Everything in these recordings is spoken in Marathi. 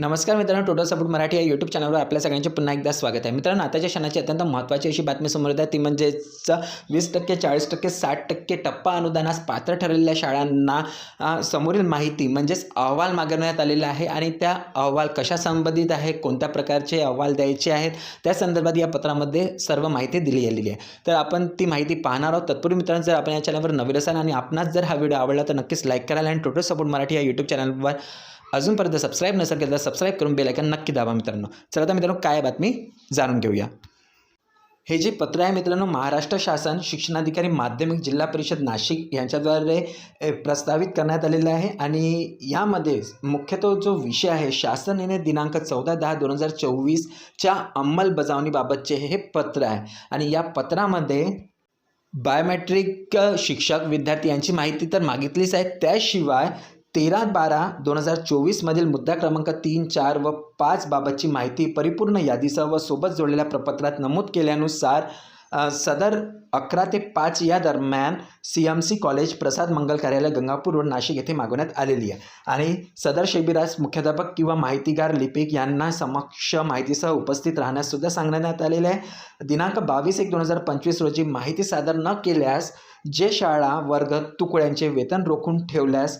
नमस्कार मित्रांनो टोटल सपोर्ट मराठी या यूट्यूब चॅनलवर आपल्या सगळ्यांचे पुन्हा एकदा स्वागत आहे. मित्रांनो आताच्या क्षणाची अत्यंत महत्त्वाची अशी बातमी समोर येत आहे. ती म्हणजेच वीस टक्के चाळीस टक्के साठ टक्के टप्पा अनुदानास पात्र ठरलेल्या शाळांना समोरील माहिती म्हणजेच अहवाल मागवण्यात आलेला आहे आणि त्या अहवाल कशा संबंधित आहे कोणत्या प्रकारचे अहवाल द्यायचे आहेत त्या संदर्भात या पत्रामध्ये सर्व माहिती दिली गेलेली आहे. तर आपण ती माहिती पाहणार आहोत. तत्पूर्वी मित्रांनो जर आपण या चॅनलवर नवीन असाल आणि आपणास जर हा व्हिडिओ आवडला तर नक्कीच लाईक कराल आणि टोटल सपोर्ट मराठी या यूट्यूब चॅनलवर अजूनपर्यंत सबस्क्राईब नसेल केलं तर सबस्क्राईब करून बेलायकन नक्की दाबा मित्रांनो. चला तर मित्रांनो काय बातमी जाणून घेऊया. हे जे पत्र आहे मित्रांनो महाराष्ट्र शासन शिक्षणाधिकारी माध्यमिक जिल्हा परिषद नाशिक यांच्याद्वारे प्रस्तावित करण्यात आलेलं आहे. आणि यामध्ये मुख्यतः जो विषय आहे शासन याने दिनांक चौदा दहा दोन हजार चोवीसच्या अंमलबजावणीबाबतचे हे पत्र आहे. आणि या पत्रामध्ये बायोमॅट्रिक शिक्षक विद्यार्थी यांची माहिती तर मागितलीच आहे. त्याशिवाय तेरा बारा दोन हजार चोवीसमधील मुद्दा क्रमांक तीन चार व पाच बाबतची माहिती परिपूर्ण यादीसह व सोबत जोडलेल्या प्रपत्रात नमूद केल्यानुसार सदर अकरा ते पाच या दरम्यान C M C college Prasad मंगल कार्यालय गंगापूर रोड नाशिक येथे मागवण्यात आलेली आहे. आणि सदर शिबिरास मुख्याध्यापक किंवा माहितीगार लिपिक यांना समक्ष माहितीसह उपस्थित राहण्याससुद्धा सांगण्यात आलेले आहे. दिनांक बावीस एक दोन हजार पंचवीस रोजी माहिती सादर न केल्यास जे शाळा वर्ग तुकड्यांचे वेतन रोखून ठेवल्यास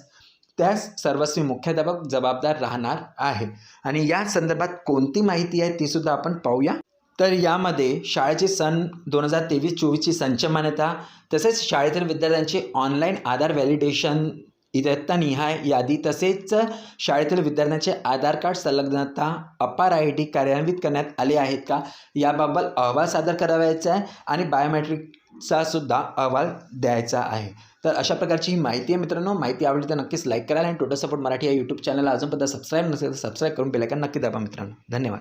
त्यास सर्वस्वी मुख्याध्यापक जबाबदार राहणार आहे. आणि या संदर्भात कोणती माहिती आहे ती सुद्धा आपण पाहूया. तर यामध्ये शाळेचे सन दोन हजार तेवीस चोवीसची संच मान्यता तसेच शाळेतील विद्यार्थ्यांचे ऑनलाईन आधार व्हॅलिडेशन इयत्ता निहाय यादी तसेच शाळेतील विद्यार्थ्यांचे आधार कार्ड संलग्नता अपार आय डी कार्यान्वित करण्यात आले आहेत का? याबाबत अहवाल सादर करावायचा आहे आणि बायोमेट्रिकचा सुद्धा अहवाल द्यायचा आहे. तर अशा प्रकारची ही माहिती आहे मित्रांनो. माहिती आवडली तर नक्कीच लाईक करायला आणि टोटल सपोर्ट मराठी या यूट्यूब चॅनलला अजूनपर्यंत सबस्क्राईब नसेल तर सबस्क्राईब करून बेलायकन नक्की दाबा मित्रांनो. धन्यवाद.